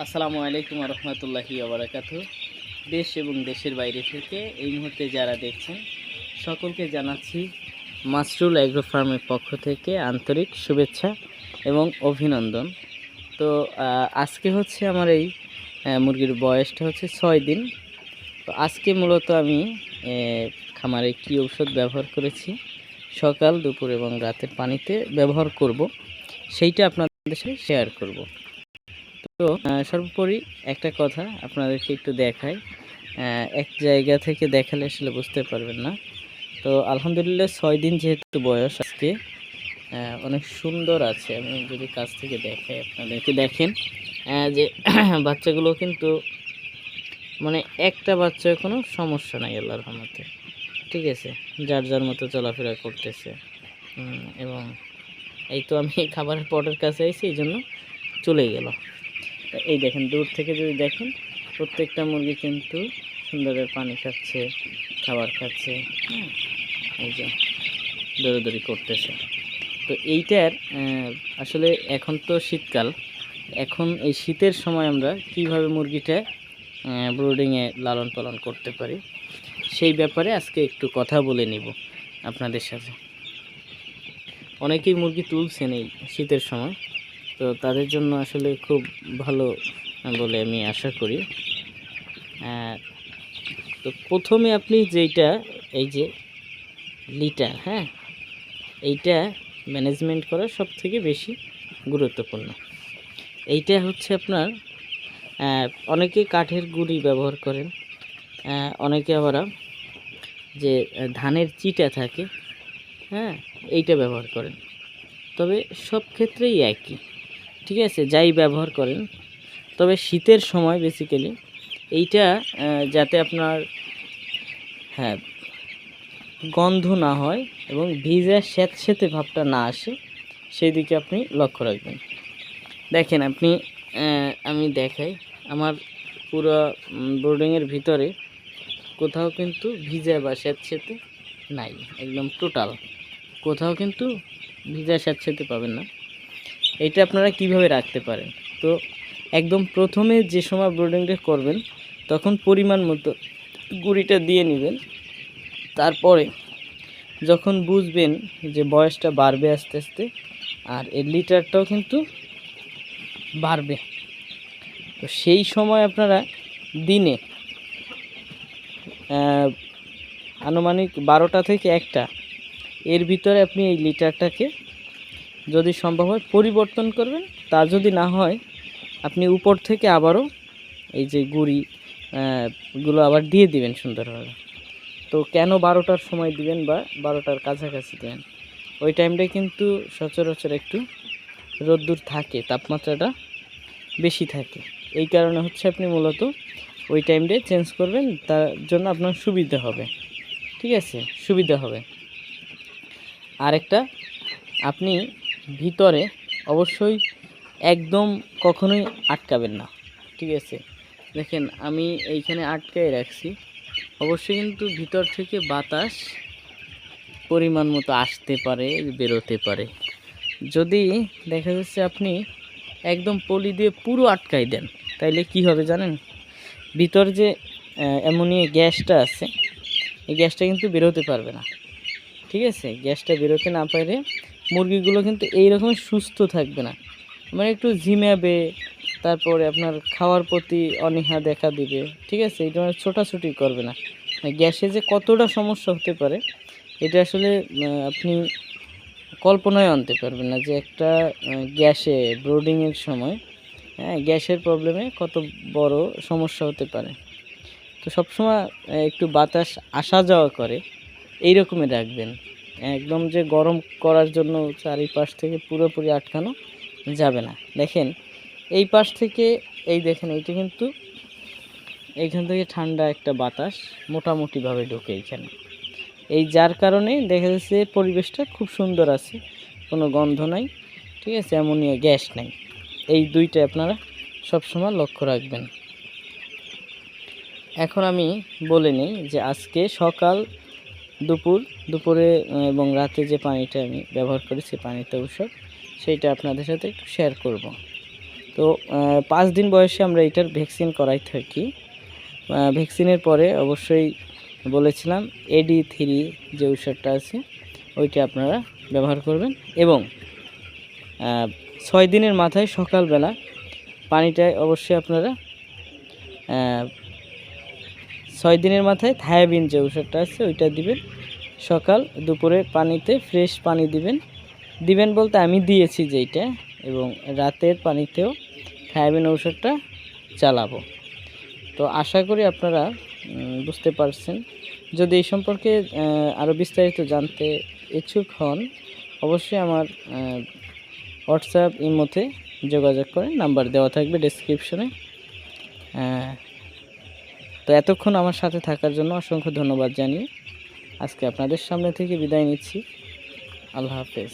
আসসালামু আলাইকুম রহমতুল্লাহি আবরাকাত দেশ এবং দেশের বাইরে থেকে এই মুহূর্তে যারা দেখছেন, সকলকে জানাচ্ছি মাসরুল অ্যাগ্রো ফার্মের পক্ষ থেকে আন্তরিক শুভেচ্ছা এবং অভিনন্দন। তো আজকে হচ্ছে আমার এই মুরগির বয়সটা হচ্ছে ছয় দিন। তো আজকে মূলত আমি খামারে কী ঔষধ ব্যবহার করেছি, সকাল, দুপুর এবং রাতের পানিতে ব্যবহার করব, সেইটা আপনাদের সাথে শেয়ার করব। তো সর্বোপরি একটা কথা আপনাদেরকে একটু দেখাই। এক জায়গা থেকে দেখালে আসলে বুঝতে পারবেন না। তো, আলহামদুলিল্লাহ ছয় দিন যেহেতু বয়স আজকে অনেক সুন্দর আছে। আমি যদি কাছ থেকে দেখাই আপনাদেরকে, দেখেন যে বাচ্চাগুলো কিন্তু মানে একটা বাচ্চার কোনো সমস্যা নাই আল্লাহ রহমতে। ঠিক আছে? যার যার মতো চলাফেরা করতেছে। এবং এই তো আমি খাবারের পটের কাছে আইছি, এই জন্য চলে গেল। এই দেখেন, দূর থেকে যদি দেখেন, প্রত্যেকটা মুরগি কিন্তু সুন্দরের পানি খাচ্ছে, খাবার খাচ্ছে। হ্যাঁ এই যে, দৌড়াদৌড়ি করতেছে। তো এইটার আসলে এখন তো শীতকাল। এখন এই শীতের সময় আমরা কীভাবে মুরগিটা ব্রুডিংয়ে লালন পালন করতে পারি, সেই ব্যাপারে আজকে একটু কথা বলে নিব আপনাদের সাথে। অনেকেই মুরগি তুলছেন এই শীতের সময়। তো তাদের জন্য আসলে খুব ভালো বলে আমি আশা করি। তো প্রথমে আপনি যেইটা, এই যে লিটার হ্যাঁ? এইটা ম্যানেজমেন্ট করা সব থেকে বেশি গুরুত্বপূর্ণ। এইটা হচ্ছে আপনার অনেকে কাঠের গুঁড়ি ব্যবহার করেন অনেকে আবার যে ধানের চিটা থাকে হ্যাঁ? এইটা ব্যবহার করেন। তবে সব ক্ষেত্রেই একই। ঠিক আছে, যাই ব্যবহার করেন। তবে শীতের সময় বেসিক্যালি এইটা যাতে আপনার হ্যাঁ গন্ধ না হয় এবং ভিজা স্যাঁতস্যাঁতে ভাবটা না আসে সেই দিকে আপনি লক্ষ্য রাখবেন। দেখেন আপনি আমি দেখাই, আমার পুরো বোর্ডিংয়ের ভিতরে কোথাও কিন্তু ভিজা বা স্যাঁতস্যাঁতে নাই, একদম টোটাল কোথাও কিন্তু ভিজা স্যাঁতস্যাঁতে পাবেন না। এটা আপনারা কীভাবে রাখতে পারেন? তো একদম প্রথমে যে সময় ব্রোডিংটা করবেন, তখন পরিমাণ মতো গুঁড়িটা দিয়ে নেবেন। তারপরে যখন বুঝবেন যে বয়সটা বাড়বে আস্তে আস্তে, আর এর লিটারটাও কিন্তু বাড়বে। তো সেই সময় আপনারা দিনে আনুমানিক বারোটা থেকে একটা, এর ভিতরে আপনি এই লিটারটাকে যদি সম্ভব হয় পরিবর্তন করবেন। তা যদি না হয়, আপনি উপর থেকে আবারও এই যে গুড়ি গুলো আবার দিয়ে দিবেন সুন্দরভাবে। তো কেন বারোটার সময় দিবেন বা বারোটার কাছাকাছি দিবেন ওই টাইমটায় কিন্তু সচরাচর একটু রোদ্দুর থাকে, তাপমাত্রাটা বেশি থাকে। এই কারণে হচ্ছে আপনি মূলত ওই টাইমটায় চেঞ্জ করবেন, তার জন্য আপনার সুবিধা হবে। ঠিক আছে? সুবিধা হবে। আরেকটা, আপনি ভিতরে অবশ্যই একদম কখনোই আটকাবেন না, ঠিক আছে? দেখেন, আমি এইখানে আটকাই রাখছি। অবশ্যই কিন্তু ভিতর থেকে বাতাস পরিমাণ মতো আসতে পারে, বেরোতে পারে। যদি দেখা যাচ্ছে আপনি একদম পলি দিয়ে পুরো আটকাই দেন, তাইলে কি হবে জানেন? ভিতর যে অ্যামোনিয়া গ্যাসটা আছে, এই গ্যাসটা কিন্তু বেরোতে পারবে না, ঠিক আছে? গ্যাসটা বেরোতে না পারে মুরগিগুলো কিন্তু এইরকম সুস্থ থাকবে না। মানে একটু ঝিমাবে, তারপরে আপনার খাওয়ার প্রতি অনীহা দেখা দিবে, ঠিক আছে? এটা মানে ছোটাছুটি করবে না। মানে গ্যাসে যে কতটা সমস্যা হতে পারে, এটা আসলে আপনি কল্পনায় আনতে পারবেন না যে একটা গ্যাসে ব্রোডিংয়ের সময় হ্যাঁ গ্যাসের প্রবলেমে কত বড় সমস্যা হতে পারে। তো সবসময় একটু বাতাস আসা যাওয়া করে এই রকমের রাখবেন। একদম যে গরম করার জন্য চারিপাশ থেকে পুরোপুরি আটকানো যাবে না। দেখেন, এই পাশ থেকে, এই দেখেন, এইটা কিন্তু এইখান থেকে ঠান্ডা একটা বাতাস মোটামুটিভাবে ঢোকে এইখানে। এই যার কারণে দেখা যাচ্ছে পরিবেশটা খুব সুন্দর আছে, কোনো গন্ধ নাই, ঠিক আছে অ্যামোনিয়া গ্যাস নাই। এই দুইটা আপনারা সবসময় লক্ষ্য রাখবেন। এখন আমি বলে নিই যে আজকে সকাল দুপুর, দুপুরে এবং রাতে যে পানিটা আমি ব্যবহার করি, সেই পানিটা ঔষধ, সেইটা আপনাদের সাথে একটু শেয়ার করব। তো পাঁচ দিন বয়সে আমরা এটার ভ্যাকসিন করাই থাকি। ভ্যাকসিনের পরে অবশ্যই বলেছিলাম এডি থ্রি যে ঔষধটা আছে, ওইটা আপনারা ব্যবহার করবেন এবং ছয় দিনের মাথায় সকালবেলা পানিটায় অবশ্যই আপনারা ছয় দিনের মাথায় থায়াবিন যে ঔষধটা আছে, ওইটা দিবেন। সকাল দুপুরে পানিতে ফ্রেশ পানি দিবেন। দিবেন বলতে আমি দিয়েছি যেইটা এবং রাতের পানিতেও থায়াবিন ঔষধটা চালাবো। তো আশা করি আপনারা বুঝতে পারছেন। যদি এই সম্পর্কে আরও বিস্তারিত জানতে ইচ্ছুক হন, অবশ্যই আমার হোয়াটসঅ্যাপ ইমোতে যোগাযোগ করেন। নাম্বার দেওয়া থাকবে ডেসক্রিপশনে তো এতক্ষণ আমার সাথে থাকার জন্য অসংখ্য ধন্যবাদ জানিয়ে আজকে আপনাদের সামনে থেকে বিদায় নিচ্ছি। আল্লাহ হাফেজ।